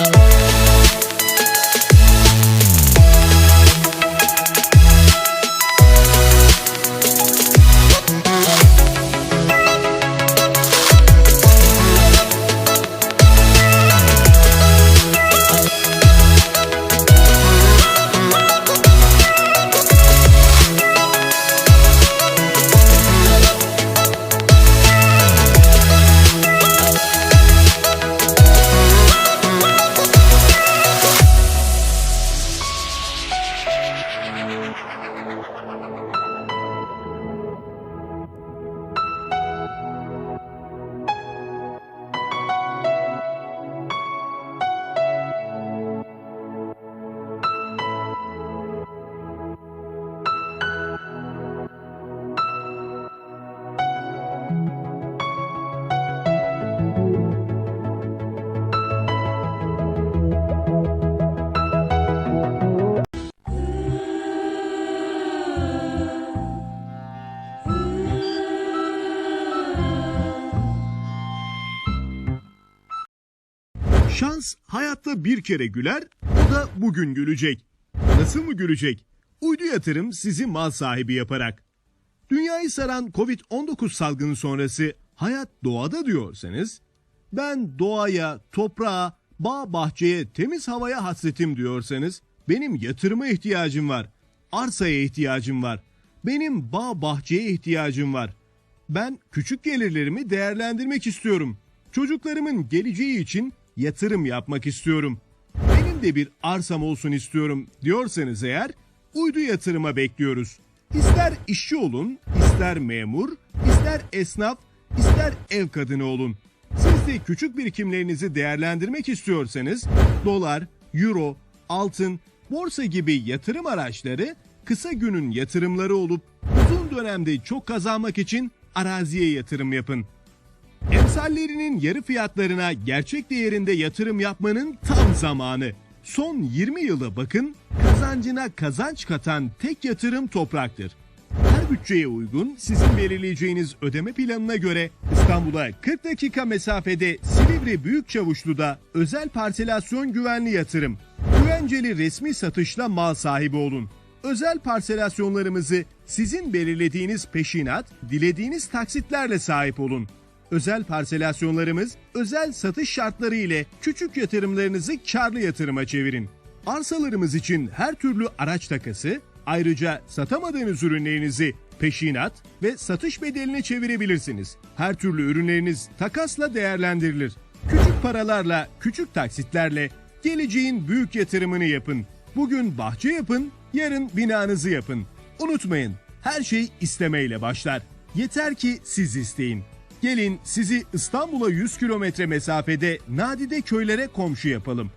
Bye. Şans hayatta bir kere güler, o da bugün gülecek. Nasıl mı gülecek? Uydu yatırım sizi mal sahibi yaparak. Dünyayı saran Covid-19 salgını sonrası hayat doğada diyorsanız, ben doğaya, toprağa, bağ bahçeye, temiz havaya hasretim diyorsanız, benim yatırıma ihtiyacım var. Arsaya ihtiyacım var. Benim bağ bahçeye ihtiyacım var. Ben küçük gelirlerimi değerlendirmek istiyorum. Çocuklarımın geleceği için yatırım yapmak istiyorum. Benim de bir arsam olsun istiyorum diyorsanız eğer uydu yatırıma bekliyoruz. İster işçi olun, ister memur, ister esnaf, ister ev kadını olun. Siz de küçük birikimlerinizi değerlendirmek istiyorsanız dolar, euro, altın, borsa gibi yatırım araçları kısa günün yatırımları olup uzun dönemde çok kazanmak için araziye yatırım yapın. Emsallerinin yarı fiyatlarına gerçek değerinde yatırım yapmanın tam zamanı. Son 20 yıla bakın, kazancına kazanç katan tek yatırım topraktır. Her bütçeye uygun sizin belirleyeceğiniz ödeme planına göre İstanbul'a 40 dakika mesafede Silivri Büyükçavuşlu'da özel parselasyon güvenli yatırım. Güvenceli resmi satışla mal sahibi olun. Özel parselasyonlarımızı sizin belirlediğiniz peşinat, dilediğiniz taksitlerle sahip olun. Özel parselasyonlarımız özel satış şartları ile küçük yatırımlarınızı karlı yatırıma çevirin. Arsalarımız için her türlü araç takası, ayrıca satamadığınız ürünlerinizi peşinat ve satış bedeline çevirebilirsiniz. Her türlü ürünleriniz takasla değerlendirilir. Küçük paralarla, küçük taksitlerle geleceğin büyük yatırımını yapın. Bugün bahçe yapın, yarın binanızı yapın. Unutmayın, her şey istemeyle başlar. Yeter ki siz isteyin. Gelin sizi İstanbul'a 100 kilometre mesafede nadide köylere komşu yapalım.